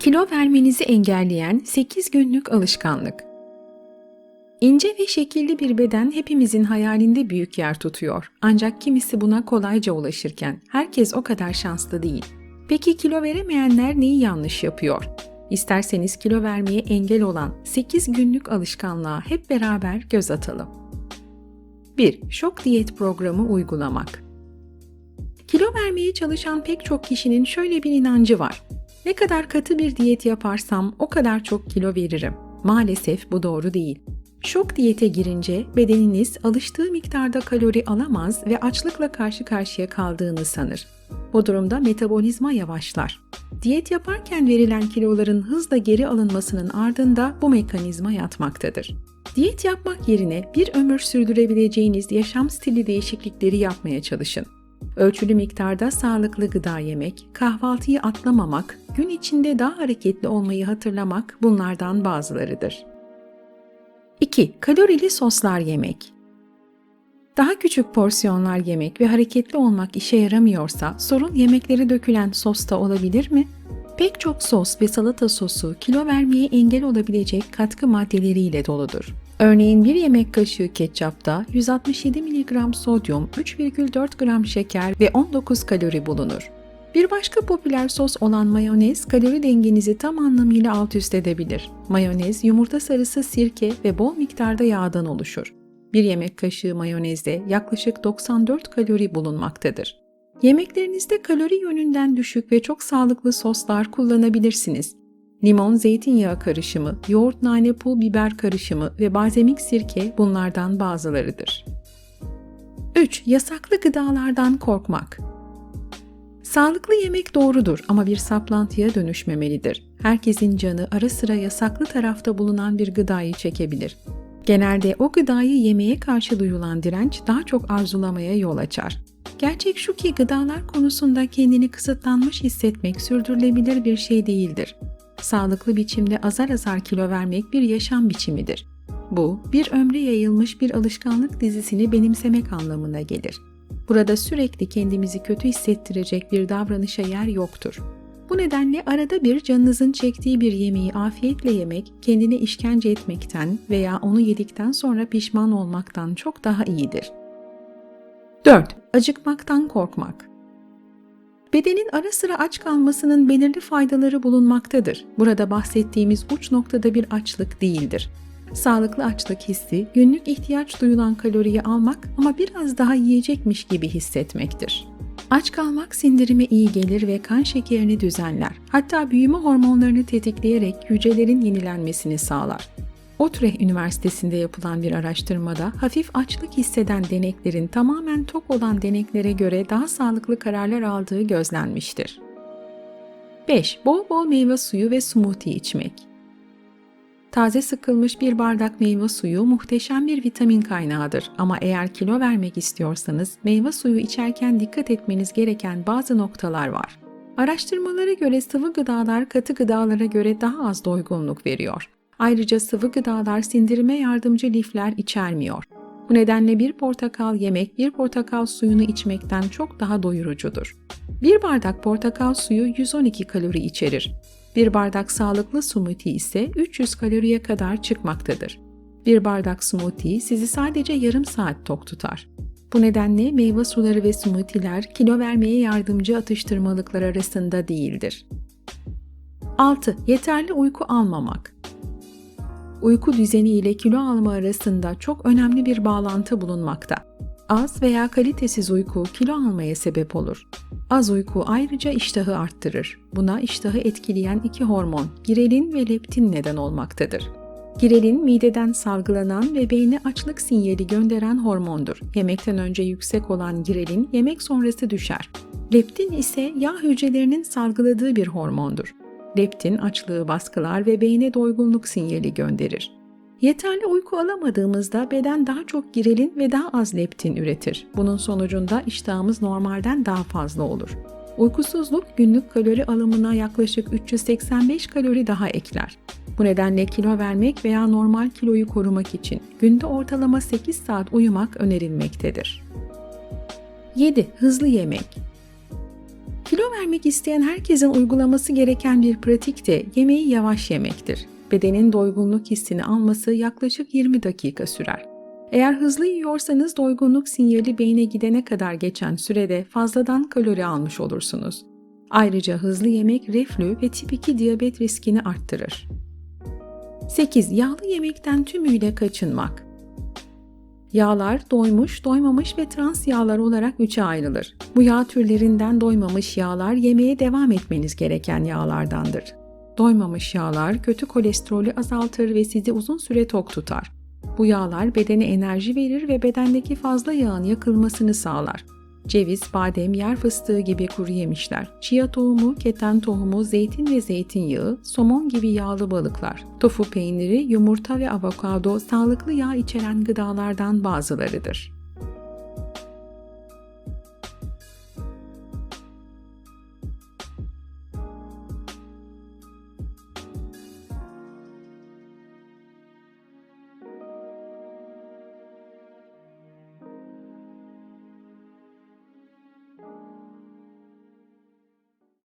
Kilo vermenizi engelleyen 8 günlük alışkanlık. İnce ve şekilli bir beden hepimizin hayalinde büyük yer tutuyor. Ancak kimisi buna kolayca ulaşırken herkes o kadar şanslı değil. Peki kilo veremeyenler neyi yanlış yapıyor? İsterseniz kilo vermeye engel olan 8 günlük alışkanlığa hep beraber göz atalım. 1. Şok diyet programı uygulamak. Kilo vermeye çalışan pek çok kişinin şöyle bir inancı var. Ne kadar katı bir diyet yaparsam o kadar çok kilo veririm. Maalesef bu doğru değil. Şok diyete girince bedeniniz alıştığı miktarda kalori alamaz ve açlıkla karşı karşıya kaldığını sanır. Bu durumda metabolizma yavaşlar. Diyet yaparken verilen kiloların hızla geri alınmasının ardında bu mekanizma yatmaktadır. Diyet yapmak yerine bir ömür sürdürebileceğiniz yaşam stili değişiklikleri yapmaya çalışın. Ölçülü miktarda sağlıklı gıda yemek, kahvaltıyı atlamamak, gün içinde daha hareketli olmayı hatırlamak bunlardan bazılarıdır. 2. Kalorili soslar yemek. Daha küçük porsiyonlar yemek ve hareketli olmak işe yaramıyorsa sorun yemeklere dökülen sosta olabilir mi? Pek çok sos ve salata sosu kilo vermeye engel olabilecek katkı maddeleriyle doludur. Örneğin bir yemek kaşığı ketçapta 167 mg sodyum, 3,4 gram şeker ve 19 kalori bulunur. Bir başka popüler sos olan mayonez kalori dengenizi tam anlamıyla alt üst edebilir. Mayonez yumurta sarısı, sirke ve bol miktarda yağdan oluşur. Bir yemek kaşığı mayonezde yaklaşık 94 kalori bulunmaktadır. Yemeklerinizde kalori yönünden düşük ve çok sağlıklı soslar kullanabilirsiniz. Limon zeytinyağı karışımı, yoğurt nane pul biber karışımı ve balzamik sirke bunlardan bazılarıdır. 3. Yasaklı gıdalardan korkmak. Sağlıklı yemek doğrudur ama bir saplantıya dönüşmemelidir. Herkesin canı ara sıra yasaklı tarafta bulunan bir gıdayı çekebilir. Genelde o gıdayı yemeye karşı duyulan direnç daha çok arzulamaya yol açar. Gerçek şu ki gıdalar konusunda kendini kısıtlanmış hissetmek sürdürülebilir bir şey değildir. Sağlıklı biçimde azar azar kilo vermek bir yaşam biçimidir. Bu, bir ömre yayılmış bir alışkanlık dizisini benimsemek anlamına gelir. Burada sürekli kendimizi kötü hissettirecek bir davranışa yer yoktur. Bu nedenle arada bir canınızın çektiği bir yemeği afiyetle yemek, kendine işkence etmekten veya onu yedikten sonra pişman olmaktan çok daha iyidir. 4. Acıkmaktan korkmak. Bedenin ara sıra aç kalmasının belirli faydaları bulunmaktadır. Burada bahsettiğimiz uç noktada bir açlık değildir. Sağlıklı açlık hissi, günlük ihtiyaç duyulan kaloriyi almak ama biraz daha yiyecekmiş gibi hissetmektir. Aç kalmak sindirime iyi gelir ve kan şekerini düzenler. Hatta büyüme hormonlarını tetikleyerek hücrelerin yenilenmesini sağlar. Utrecht Üniversitesi'nde yapılan bir araştırmada hafif açlık hisseden deneklerin tamamen tok olan deneklere göre daha sağlıklı kararlar aldığı gözlenmiştir. 5. Bol bol meyve suyu ve smoothie içmek. Taze sıkılmış bir bardak meyve suyu muhteşem bir vitamin kaynağıdır ama eğer kilo vermek istiyorsanız meyve suyu içerken dikkat etmeniz gereken bazı noktalar var. Araştırmalara göre sıvı gıdalar katı gıdalara göre daha az doygunluk veriyor. Ayrıca sıvı gıdalar sindirime yardımcı lifler içermiyor. Bu nedenle bir portakal yemek bir portakal suyunu içmekten çok daha doyurucudur. Bir bardak portakal suyu 112 kalori içerir. Bir bardak sağlıklı smoothie ise 300 kaloriye kadar çıkmaktadır. Bir bardak smoothie sizi sadece yarım saat tok tutar. Bu nedenle meyve suları ve smoothie'ler kilo vermeye yardımcı atıştırmalıklar arasında değildir. 6. Yeterli uyku almamak Uyku düzeni ile kilo alma arasında çok önemli bir bağlantı bulunmakta. Az veya kalitesiz uyku kilo almaya sebep olur. Az uyku ayrıca iştahı arttırır. Buna iştahı etkileyen iki hormon, girelin ve leptin neden olmaktadır. Girelin mideden salgılanan ve beyne açlık sinyali gönderen hormondur. Yemekten önce yüksek olan girelin yemek sonrası düşer. Leptin ise yağ hücrelerinin salgıladığı bir hormondur. Leptin açlığı baskılar ve beyne doygunluk sinyali gönderir. Yeterli uyku alamadığımızda beden daha çok girelin ve daha az leptin üretir. Bunun sonucunda iştahımız normalden daha fazla olur. Uykusuzluk günlük kalori alımına yaklaşık 385 kalori daha ekler. Bu nedenle kilo vermek veya normal kiloyu korumak için günde ortalama 8 saat uyumak önerilmektedir. 7. Hızlı yemek Kilo vermek isteyen herkesin uygulaması gereken bir pratik de yemeği yavaş yemektir. Bedenin doygunluk hissini alması yaklaşık 20 dakika sürer. Eğer hızlı yiyorsanız doygunluk sinyali beyne gidene kadar geçen sürede fazladan kalori almış olursunuz. Ayrıca hızlı yemek reflü ve tip 2 diyabet riskini arttırır. 8. Yağlı yemekten tümüyle kaçınmak. Yağlar doymuş, doymamış ve trans yağlar olarak üçe ayrılır. Bu yağ türlerinden doymamış yağlar yemeğe devam etmeniz gereken yağlardandır. Doymamış yağlar kötü kolesterolü azaltır ve sizi uzun süre tok tutar. Bu yağlar bedene enerji verir ve bedendeki fazla yağın yakılmasını sağlar. Ceviz, badem, yer fıstığı gibi kuru yemişler, chia tohumu, keten tohumu, zeytin ve zeytinyağı, somon gibi yağlı balıklar, tofu peyniri, yumurta ve avokado sağlıklı yağ içeren gıdalardan bazılarıdır.